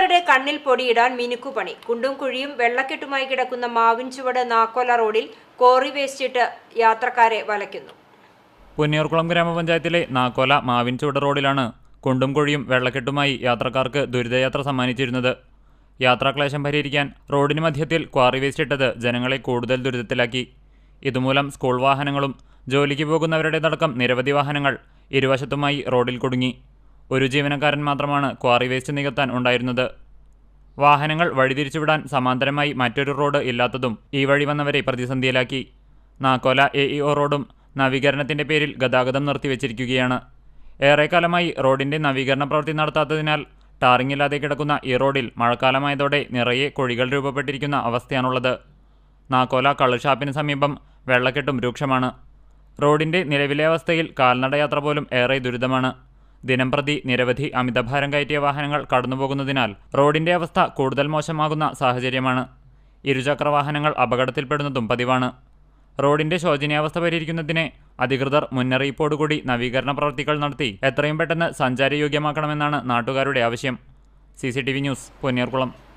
നാട്ടുകാരുടെ കണ്ണിൽ പൊടിയിടാൻ മിനുക്കുപണി കുണ്ടും കുഴിയും വെള്ളക്കെട്ടുമായി കിടക്കുന്ന മാവിൻ ചുവട് നാക്കോല റോഡിൽ കോറി വേസ്റ്റിട്ട് യാത്രക്കാരെ വലയ്ക്കുന്നു. പുന്നിയൂർക്കുളം ഗ്രാമപഞ്ചായത്തിലെ നാക്കോല മാവിൻചൂട് റോഡിലാണ് കുണ്ടും കുഴിയും വെള്ളക്കെട്ടുമായി യാത്രക്കാർക്ക് ദുരിതയാത്ര സമ്മാനിച്ചിരുന്നത്. യാത്രാക്ലേശം പരിഹരിക്കാൻ റോഡിന് മധ്യത്തിൽ ക്വാറി വേസ്റ്റ് ഇട്ടത് ജനങ്ങളെ കൂടുതൽ ദുരിതത്തിലാക്കി. ഇതുമൂലം സ്കൂൾ വാഹനങ്ങളും ജോലിക്ക് പോകുന്നവരുടെ അടക്കം നിരവധി വാഹനങ്ങൾ ഇരുവശത്തുമായി റോഡിൽ കുടുങ്ങി. ഒരു ജീവനക്കാരൻ മാത്രമാണ് ക്വാറി വേസ്റ്റ് നികത്താൻ ഉണ്ടായിരുന്നത്. വാഹനങ്ങൾ വഴിതിരിച്ചുവിടാൻ സമാന്തരമായി മറ്റൊരു റോഡ് ഇല്ലാത്തതും ഈ വഴി വന്നവരെ പ്രതിസന്ധിയിലാക്കി. നാക്കോല എ ഇ ഒ റോഡും നവീകരണത്തിന്റെ പേരിൽ ഗതാഗതം നിർത്തിവെച്ചിരിക്കുകയാണ്. ഏറെക്കാലമായി റോഡിന്റെ നവീകരണ പ്രവൃത്തി നടത്താത്തതിനാൽ ടാറിംഗ് ഇല്ലാതെ കിടക്കുന്ന ഈ റോഡിൽ മഴക്കാലമായതോടെ നിറയെ കുഴികൾ രൂപപ്പെട്ടിരിക്കുന്ന അവസ്ഥയാണുള്ളത്. നാക്കോല കള്ളുഷാപ്പിന് സമീപം വെള്ളക്കെട്ടും രൂക്ഷമാണ്. റോഡിന്റെ നിലവിലെ അവസ്ഥയിൽ കാൽനടയാത്ര പോലും ഏറെ ദുരിതമാണ്. ദിനംപ്രതി നിരവധി അമിതഭാരം കയറ്റിയ വാഹനങ്ങൾ കടന്നുപോകുന്നതിനാൽ റോഡിന്റെ അവസ്ഥ കൂടുതൽ മോശമാകുന്ന സാഹചര്യമാണ്. ഇരുചക്ര വാഹനങ്ങൾ അപകടത്തിൽപ്പെടുന്നതും പതിവാണ്. റോഡിന്റെ ശോചനീയാവസ്ഥ പരിഹരിക്കുന്നതിന് അധികൃതർ മുന്നറിയിപ്പോടുകൂടി നവീകരണ പ്രവൃത്തികൾ നടത്തി എത്രയും പെട്ടെന്ന് സഞ്ചാരയോഗ്യമാക്കണമെന്നാണ് നാട്ടുകാരുടെ ആവശ്യം. C news Ponniyoorkulam